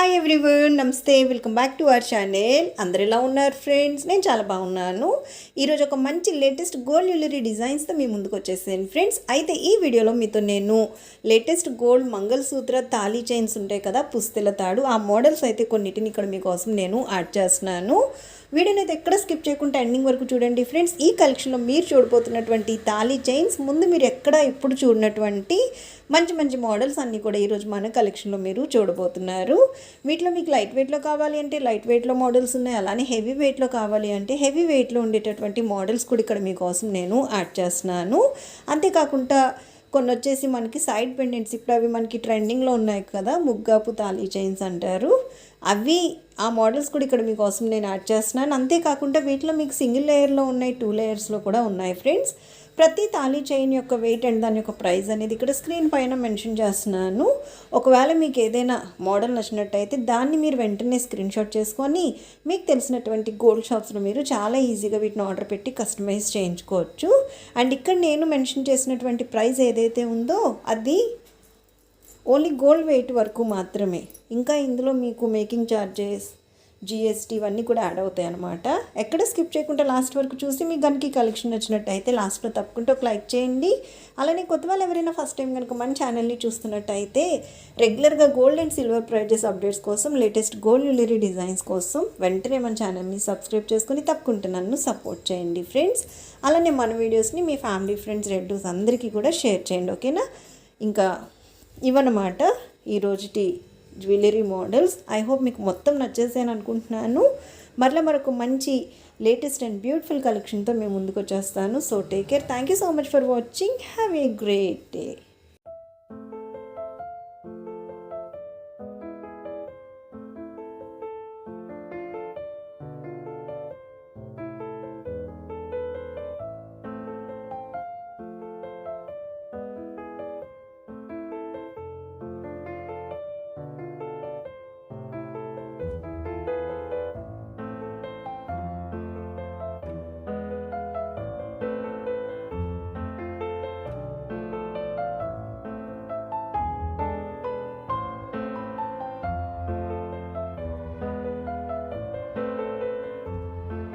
Hi everyone నమస్తే welcome back to our channel అందరు ఎలా ఉన్నారు ఫ్రెండ్స్ నేను చాలా బాగున్నాను. ఈరోజు ఒక మంచి లేటెస్ట్ గోల్డ్ జ్యువెలరీ డిజైన్స్తో మీ ముందుకు వచ్చేసాను ఫ్రెండ్స్ అయితే ఈ వీడియోలో మీతో నేను లేటెస్ట్ గోల్డ్ మంగళసూత్ర తాళీ చైన్స్ ఉంటాయి కదా పుస్తెల తాడు. ఆ మోడల్స్ అయితే కొన్నిటిని ఇక్కడ మీకోసం నేను యాడ్ చేస్తున్నాను. వీడియోని అయితే ఎక్కడ స్కిప్ చేయకుండా ఎండింగ్ వరకు చూడండి ఫ్రెండ్స్. ఈ కలెక్షన్లో మీరు చూడబోతున్నటువంటి తాళీ చైన్స్ ముందు మీరు ఎక్కడ ఎప్పుడు చూడనటువంటి మంచి మంచి మోడల్స్ అన్నీ కూడా ఈరోజు మన కలెక్షన్లో మీరు చూడబోతున్నారు. వీటిలో మీకు లైట్ వెయిట్లో కావాలి అంటే లైట్ వెయిట్లో మోడల్స్ ఉన్నాయి అలానే హెవీ వెయిట్లో కావాలి అంటే హెవీ వెయిట్లో ఉండేటటువంటి మోడల్స్ కూడా ఇక్కడ మీకోసం నేను యాడ్ చేస్తున్నాను. అంతేకాకుండా కొన్ని వచ్చేసి మనకి సైడ్ పెండెంట్స్ ఇప్పుడు అవి మనకి ట్రెండింగ్లో ఉన్నాయి కదా ముగ్గాపు తాళీ చైన్స్ అంటారు. అవి ఆ మోడల్స్ కూడా ఇక్కడ మీకోసం నేను యాడ్ చేస్తున్నాను. అంతేకాకుండా వీటిలో మీకు సింగిల్ లేయర్లో ఉన్నాయి టూ లేయర్స్లో కూడా ఉన్నాయి ఫ్రెండ్స్. ప్రతి తాళీ చైన్ యొక్క వెయిట్ అండ్ దాని యొక్క ప్రైస్ అనేది ఇక్కడ స్క్రీన్ పైన మెన్షన్ చేస్తున్నాను. ఒకవేళ మీకు ఏదైనా మోడల్ నచ్చినట్టయితే దాన్ని మీరు వెంటనే స్క్రీన్ షాట్ చేసుకొని మీకు తెలిసినటువంటి గోల్డ్ షాప్స్లో మీరు చాలా ఈజీగా వీటిని ఆర్డర్ పెట్టి కస్టమైజ్ చేయించుకోవచ్చు. అండ్ ఇక్కడ నేను మెన్షన్ చేసినటువంటి ప్రైస్ ఏదైతే ఉందో అది ఓన్లీ గోల్డ్ వెయిట్ వరకు మాత్రమే. ఇంకా ఇందులో మీకు మేకింగ్ ఛార్జెస్ జిఎస్టీ ఇవన్నీ కూడా యాడ్ అవుతాయి అనమాట ఎక్కడ స్కిప్ చేయకుండా లాస్ట్ వరకు చూసి మీకు కనుక కలెక్షన్ నచ్చినట్టయితే లాస్ట్లో తప్పకుండా ఒక లైక్ చేయండి. అలానే కొత్త వాళ్ళు ఎవరైనా ఫస్ట్ టైం కనుక మన ఛానల్ని చూస్తున్నట్టయితే రెగ్యులర్గా gold and silver prices updates కోసం లేటెస్ట్ గోల్డ్ జ్యువెలరీ డిజైన్స్ కోసం వెంటనే మన ఛానల్ని సబ్స్క్రైబ్ చేసుకుని తప్పకుండా నన్ను సపోర్ట్ చేయండి ఫ్రెండ్స్. అలానే మన వీడియోస్ని మీ ఫ్యామిలీ ఫ్రెండ్స్ రెడ్యూస్ అందరికీ కూడా షేర్ చేయండి ఓకేనా? ఇంకా ఇవన్నమాట ఈరోజుటి జ్యువెలరీ మోడల్స్. ఐ హోప్ మీకు మొత్తం నచ్చేసాను అనుకుంటున్నాను. మరలా మరొక మంచి లేటెస్ట్ అండ్ బ్యూటిఫుల్ కలెక్షన్తో మేము ముందుకు వచ్చేస్తాను. So take care thank you so much for watching have a great day